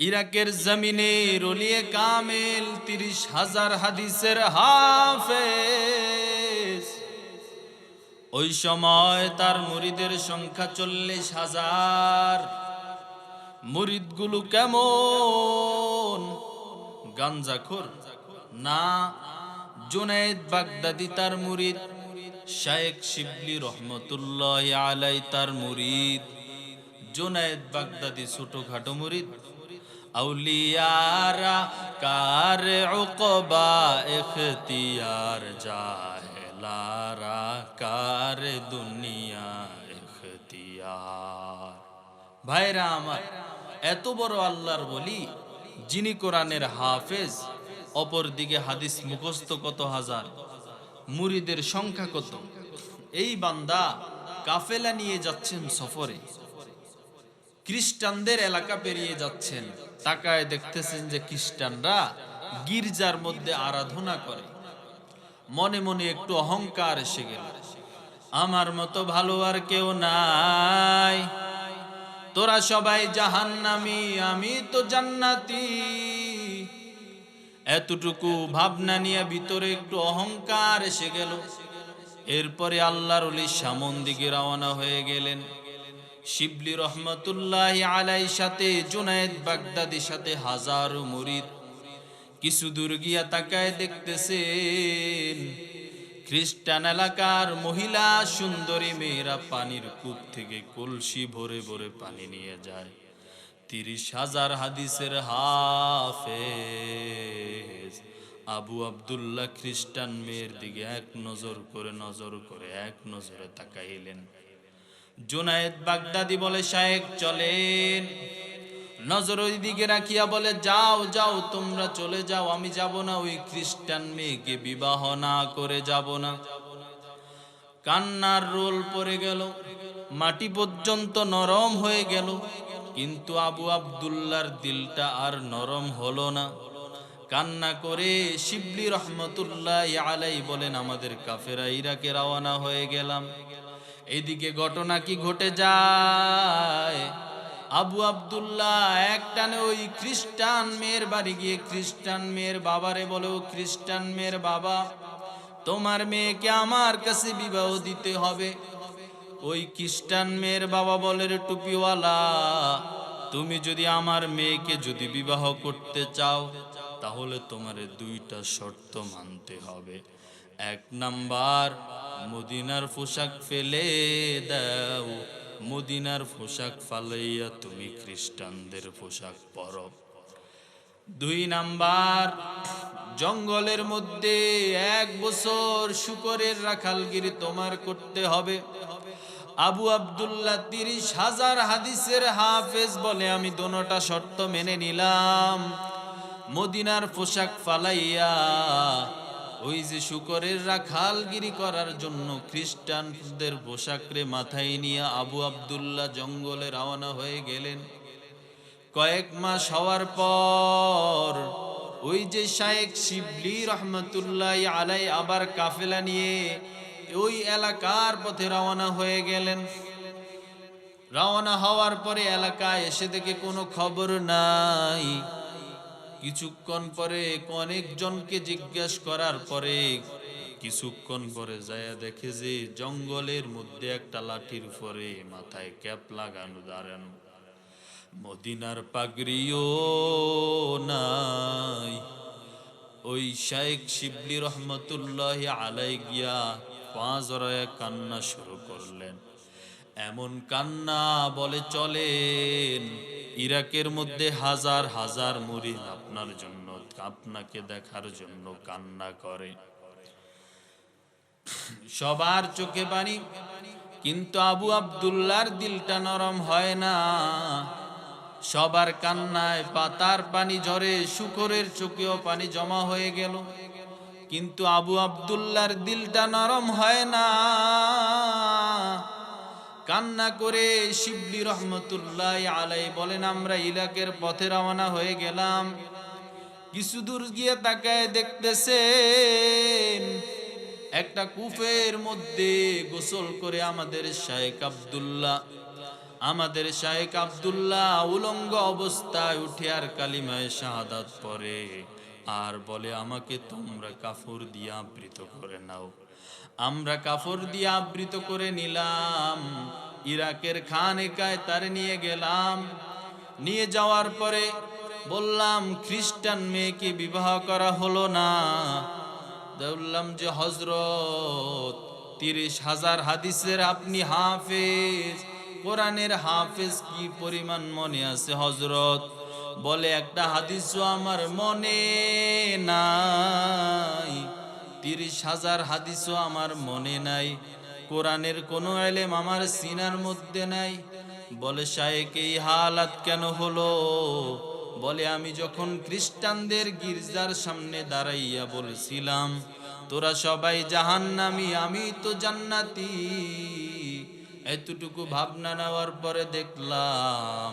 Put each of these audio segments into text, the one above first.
ইরাকের জমিনে রলিয়ে কামেল তিরিশ হাজার হাদিসের হাফেজ। ওই সময় তার মুরিদের সংখ্যা চল্লিশ হাজার। মুরিদগুলো কেমন? গাঞ্জাখোর। না জুনায়েদ বাগদাদি তার মুরিদ শায়েক শিবলি রহমতুল্লাহ আলাই তার মুরিদ জুনায়েদ বাগদাদি ছোটখাটো মুরিদ। আউলিয়ারা কার উকবা এখতিয়ার জাহেলারা কার দুনিয়া এখতিয়ার ভাইরা আমার, এত বড় আল্লাহর বলি, যিনি কোরআনের হাফেজ অপর দিকে হাদিস মুখস্থ কত হাজার, মুরিদের সংখ্যা কত। এই বান্দা কাফেলা নিয়ে যাচ্ছেন সফরে। খ্রিস্টানদের এলাকা পেরিয়ে যাচ্ছেন। তাকায় দেখতেছেন যে খ্রিস্টানরা গির্জার মধ্যে আরাধনা করে। মনে মনে একটু অহংকার এসে গেল। আমার মতো ভালো আর কেউ নাই। তোরা সবাই জাহান্নামি, আমি তো জান্নাতি। এতটুকু ভাবনা নিয়ে ভিতরে একটু অহংকার এসে গেল। এরপরে আল্লাহর সামন দিকে রওনা হয়ে গেলেন। শিবলি রহমতুল্লাহ আলাই সাথে জুনায়েদ বাগদাদির সাথে হাজারো মুরিদ কিছু দূর গিয়া তাকায় দেখতেছেন, খ্রিস্টান এলাকার মহিলা সুন্দরী মেয়েরা পানির কূপ থেকে কলসি ভরে ভরে পানি নিয়ে যায়। তিরিশ হাজার হাদিসের হাফেজ। আবু আবদুল্লাহ খ্রিস্টান মেয়ের দিকে এক নজর করে নজর করে এক নজরে তাকাইলেন। জুনায়েদ বাগদাদি বলে শায়েক চলেন। নজর ওই দিকে রাখিয়া বলে, যাও যাও, তোমরা চলে যাও, আমি যাব না, ওই খ্রিস্টান মেয়েকে বিবাহ না করে যাব না। কান্নার রোল পড়ে গেল, মাটি পর্যন্ত নরম হয়ে গেল, কিন্তু আবু আবদুল্লার দিলটা আর নরম হলো না। কান্না করে শিবলি রহমতুল্লাহ আলাই বলেন, আমাদের কাফেরা ইরাকে রওনা হয়ে গেলাম। এদিকে ঘটনা কি ঘটে যায়? আবু আব্দুল্লাহ একটানে ওই খ্রিস্টান মেয়ের বাড়ি গিয়ে খ্রিস্টান মেয়ের বাবারে বলে খ্রিস্টান মেয়ের বাবা, তোমার মেয়েকে আমার কাছে বিবাহ দিতে হবে। ওই খ্রিস্টান মেয়ের বাবা বলে, রে টুপিওয়ালা, তুমি যদি আমার মেয়েকে যদি বিবাহ করতে চাও, তাহলে তোমার দুইটা শর্ত মানতে হবে। এক নাম্বার, মদিনার পোশাক ফেলে দাও। মদিনার পোশাক ফালাইয়া তুমি খ্রিস্টানদের পোশাক পরো। দুই নাম্বার, জঙ্গলের মধ্যে এক বছর শুকরের রাখালগিরি তোমার করতে হবে। আবু আব্দুল্লাহ তিরিশ হাজার হাদিসের হাফেজ বলে, আমি দোনোটা শর্ত মেনে নিলাম। মদিনার পোশাক ফালাইয়া ওই যে শুকরের রাখালগিরি করার জন্য খ্রিস্টানদের পোশাকরে মাথায় নিয়ে আবু আবদুল্লাহ জঙ্গলে রওনা হয়ে গেলেন। কয়েক মাস হওয়ার পর ওই যে শায়েক শিবলি রহমতুল্লাহ আলাই আবার কাফেলা নিয়ে ওই এলাকার পথে রওনা হয়ে গেলেন। রওনা হওয়ার পরে এলাকায় এসে দেখে কোনো খবর নাই। কিছুক্ষণ পরে অনেকজনকে জিজ্ঞেস করার পরে কিছুক্ষণ পরে যায় দেখে যে জঙ্গলের মধ্যে একটা লাঠির পরে মাথায় ক্যাপ লাগানো, দাঁড়ানো। মদিনার পাগড়িও নাই। ওই শাইখ শিবলি রহমতুল্লাহ আলাই গিয়া পাঁচ জড়ায় কান্না শুরু করলেন। এমন কান্না বলে চলেন ইরাকের মধ্যে হাজার হাজার মুরিদ আপনার জন্য, আপনাকে দেখার জন্য কান্না করে। সবার চোখে পানি, কিন্তু আবু আব্দুল্লার দিলটা নরম হয় না। সবার কান্নায় পাতার পানি ঝরে, শুকরের চোখেও পানি জমা হয়ে গেল। কিন্তু আবু আবদুল্লার দিলটা নরম হয় না। কান্না করে শিবলি রহমতুল্লাহ আলাই বলেন, আমরা ইলাকের পথে রওনা হয়ে গেলাম। কিছু দূর গিয়ে তাকায় দেখতেছে একটা কুফের মধ্যে গোসল করে আমাদের শায়েক আবদুল্লাহ। আমাদের শায়েক আবদুল্লাহ উলঙ্গ অবস্থায় উঠে আর কালিমায় শাহাদাত পরে আর বলে, আমাকে তোমরা কাফর দিয়ে আবৃত করে নাও। আমরা কাফর দিয়ে আবৃত করে নিলাম। ইরাকের খান একায় তার নিয়ে গেলাম। নিয়ে যাওয়ার পরে বললাম, খ্রিস্টান মেয়েকে বিবাহ করা হলো না। বললাম যে হজরত তিরিশ হাজার হাদিসের আপনি হাফেজ। কোরআনের হাফেজ কি পরিমাণ মনে আছে হজরত বলে একটা হাদিসও আমার মনে নাই। তিরিশ হাজার হাদিসও আমার মনে নাই। কোরআনের কোনো এলেম আমার সিনার মধ্যে নাই। বলে শায়েক, এই হালাত কেন হলো? বলে, আমি যখন খ্রিস্টানদের গির্জার সামনে দাঁড়াইয়া বলছিলাম, তোরা সবাই জাহান্নামি, আমি তো জান্নাতি। এতটুকু ভাবনা নেওয়ার পরে দেখলাম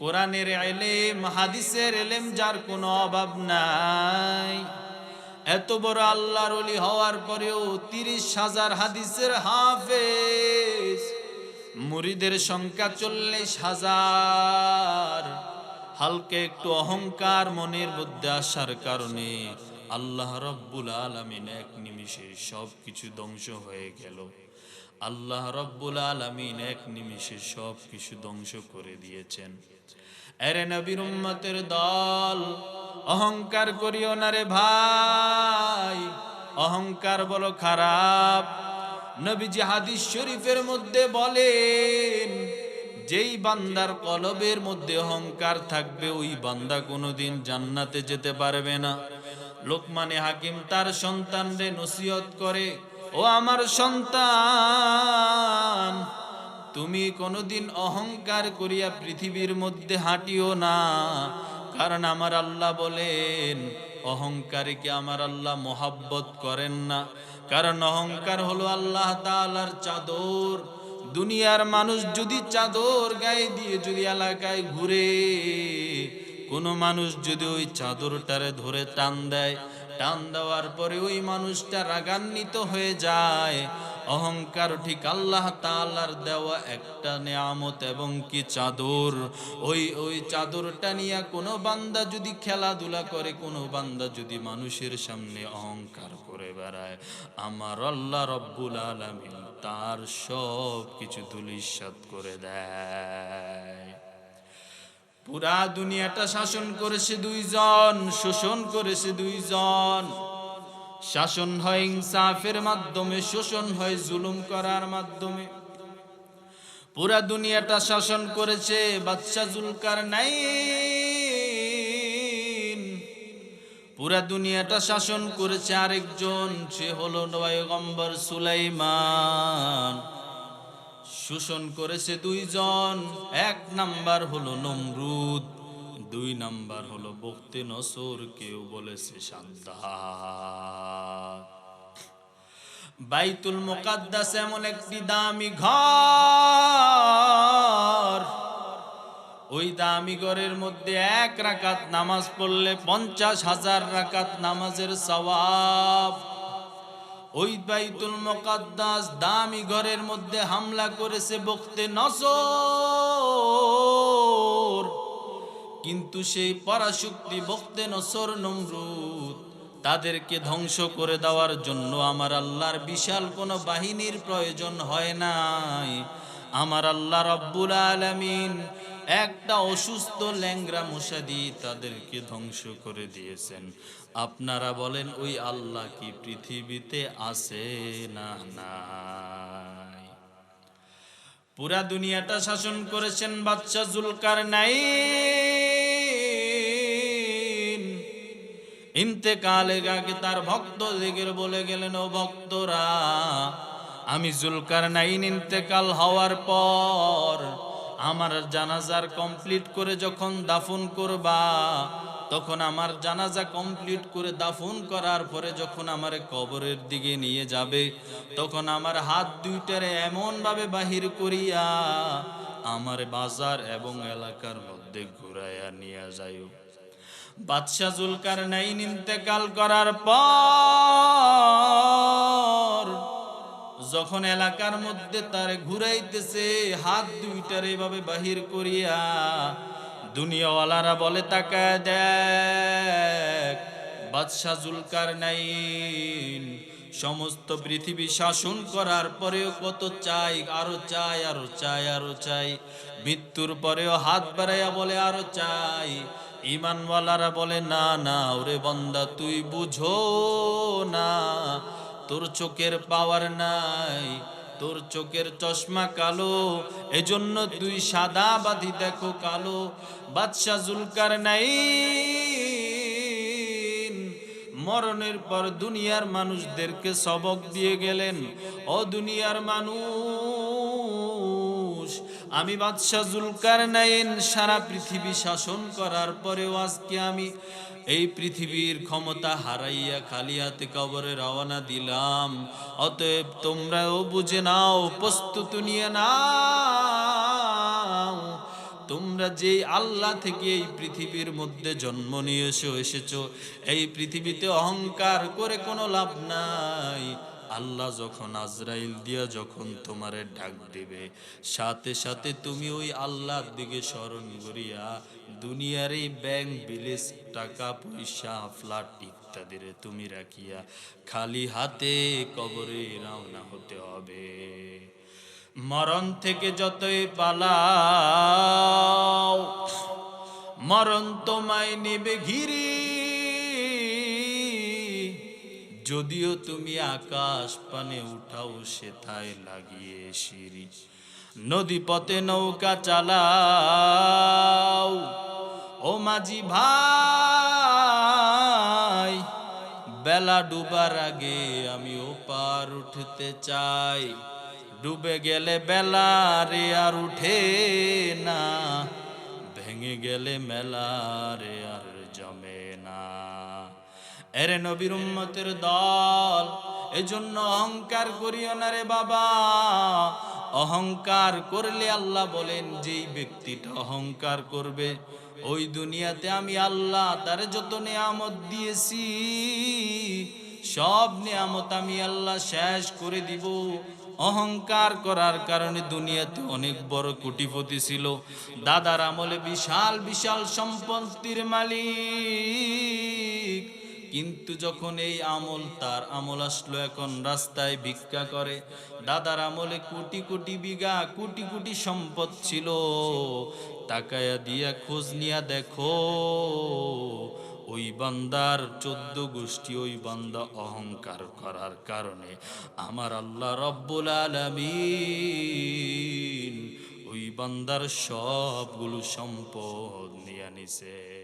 কোরআনের এলেম, হাদিসের এলেম যার কোনো অভাব নাই। এত বড় আল্লাহর অলি হওয়ার পরেও তিরিশ হাজার হাদিসের হাফেজ, মুরিদের সংখ্যা চল্লিশ হাজার। হালকে একটু অহংকার, মনের মধ্যে আসার কারণে আল্লাহ রব্বুল আলমিন এক নিমিষে সব কিছু ধ্বংস হয়ে গেল। আল্লাহ রব্বুল আলমিন এক নিমিষে সব কিছু ধ্বংস করে দিয়েছেন। এরে নবীর উম্মতের দল, অহংকার করিও না রে ভাই, অহংকার বলো খারাপ। নবীজি হাদিস শরীফের মধ্যে বলেন, যেই বান্দার কলবের মধ্যে অহংকার থাকবে, ওই বান্দা কোনোদিন জান্নাতে যেতে পারবে না। লোকমানে হাকিম তার সন্তানরে নসিহত করে, ও আমার সন্তান তুমি কোনোদিন অহংকার করিয়া পৃথিবীর মধ্যে হাঁটিও না। কারণ আমার আল্লাহ বলেন, অহংকারীকে আমার আল্লাহ মোহাব্বত করেন না। কারণ অহংকার হলো আল্লাহ তাআলার চাদর। দুনিয়ার মানুষ যদি চাদর গায়ে দিয়ে যদি এলাকায় ঘুরে, কোনো মানুষ যদি ওই চাদরটারে ধরে টান দেয়, টান দেওয়ার পরে ওই মানুষটা রাগান্বিত হয়ে যায়। অহংকার ঠিক আল্লাহ তাআলার দেওয়া একটা নেয়ামত এবং কি চাদর? ওই ওই চাদরটা নিয়ে কোনো বান্দা যদি খেলাধুলা করে, কোনো বান্দা যদি মানুষের সামনে অহংকার করে বেড়ায়, আমার আল্লাহ রব্বুল আলামিন তার সব কিছু ধুলিসাৎ করে দেয়। পুরা দুনিয়াটা শাসন করেছে দুইজন, শোষণ করেছে দুইজন। শাসন হয় ইনসাফের মাধ্যমে, শোষণ হয় জুলুম করার মাধ্যমে। পুরা দুনিয়াটা শাসন করেছে, বাদশা জুলকার নাই পুরা দুনিয়াটা শাসন করেছে আরেকজন, সে হলো নয়গম্বর সুলাইমান। শোষণ করেছে দুইজন, এক নাম্বার হলো নমরুদ। দুই নাম্বার হলো বক্তে নসর কেউ বলেছে সাদ্দাত বাইতুল মোকাদ্দাস এমন একটি দামি ঘর। ওই দামি ঘরের মধ্যে এক রাকাত নামাজ পড়লে পঞ্চাশ হাজার রাকাত নামাজের সওয়াব। ওই বাইতুল মুকাদ্দাস দামি ঘরের মধ্যে হামলা করেছে বক্তে নসর। কিন্তু সেই পরাশক্তি বক্তে নসর নমরুদ তাদেরকে ধ্বংস করে দেওয়ার জন্য আমার আল্লাহর বিশাল কোনো বাহিনীর প্রয়োজন হয় নাই। আমার আল্লাহ রব্বুল আলামিন একটা অসুস্থ ল্যাংরা মশা দিয়ে তাদেরকে ধ্বংস করে দিয়েছেন। আপনারা বলেন, ওই আল্লাহ কি পৃথিবীতে আছে না নাই? পুরা দুনিয়াটা শাসন করেছেন বাচ্চা জুলকার নাই ইন্তেকালের আগে তার ভক্ত দিগের বলে গেলেন, ও ভক্তরা, আমি জুলকার নাইন ইন্তেকাল হওয়ার পর আমার জানাজার কমপ্লিট করে যখন দাফন করবা, তখন আমার জানাজা কমপ্লিট করে দাফন করার পরে যখন আমার কবরের দিকে নিয়ে যাবে, তখন আমার হাত দুইটারে এমনভাবে বাহির করিয়া আমার বাজার এবং এলাকার মধ্যে ঘুরাইয়া নিয়ে যাইও। বাদশাহ জুলকার নাইন ইন্তেকাল করার পর যখন এলাকার মধ্যে তার ঘুরাইতেছে, হাত দুইটার এভাবে বাহির করিয়া দুনিয়াওয়ালারা বলে, তাকায় দেখ, বাদশাহ জুলকার নাইন সমস্ত পৃথিবী শাসন করার পরেও কত চাই, আরও চাই আরও চাই আরও চাই। মৃত্যুর পরেও হাত বাড়াইয়া বলে, আরও চাই। ইমানওয়ালারা বলে, না না, ওরে বন্দা, তুই বুঝো না। তোর চোখের পাওয়ার নাই, তোর চোখের চশমা কালো। এজন্য তুই সাদা বাঁধি দেখো কালো। বাদশাহ জুলকার নাই মরণের পর দুনিয়ার মানুষদেরকে সবক দিয়ে গেলেন। ও দুনিয়ার মানুষ আমি বাদশাহ জুলকার নাইন সারা পৃথিবী শাসন করার পরেও আজকে আমি এই পৃথিবীর ক্ষমতা হারাইয়া খালি হাতে কবরে রওনা দিলাম। অতএব তোমরাও বুঝে নাও, প্রস্তুত নিয়ে নাও। তোমরা যে আল্লাহ থেকে এই পৃথিবীর মধ্যে জন্ম নিয়ে এসে, এসেছ, এই পৃথিবীতে অহংকার করে কোনো লাভ নাই। আল্লাহ যখন আজরাইল দিয়া যখন তোমারে ডাক দিবে, সাথে সাথে তুমি ওই আল্লাহর দিকে স্মরণ করিয়া দুনিয়ার এই ব্যাংক বিলেস টাকা পয়সা, ফ্ল্যাট ইত্যাদিরে তুমি রাখিয়া খালি হাতে কবরে রওনা হতে হবে। মরণ থেকে যতই পালাও, মরণ তোমায় নেবে ঘিরি। যদিও তুমি আকাশ পানে উঠাও সেথায় লাগিয়ে সিঁড়ি। নদী পথে নৌকা চালাও। ও মাঝি ভাই, বেলা ডুবার আগে আমি ওপার উঠতে চাই। ডুবে গেলে বেলা রে আর উঠে না, ভেঙে গেলে মেলা রে আর এরে নবীর উম্মতের দল, এজন্য অহংকার করিও না রে বাবা। অহংকার করলে আল্লাহ বলেন, যেই ব্যক্তিটা অহংকার করবে, ওই দুনিয়াতে আমি আল্লাহ তার যত নিয়ামত দিয়েছি, সব নিয়ামত আমি আল্লাহ শেষ করে দিব। অহংকার করার কারণে দুনিয়াতে অনেক বড় কোটিপতি ছিল। দাদার আমলে বিশাল বিশাল সম্পত্তির মালিক। কিন্তু যখন এই আমল তার আমল আসলো এখন রাস্তায় ভিক্ষা করে, দাদার আমলে কোটি কোটি বিঘা, কোটি কোটি সম্পদ ছিল। তাকায়া দিয়া খোঁজ নিয়া দেখো, ওই বান্দার চোদ্দ গোষ্ঠী, ওই বান্দা অহংকার করার কারণে আমার আল্লাহ রব্বুল আলামিন ওই বান্দার সবগুলো সম্পদ নিয়ে নিছে।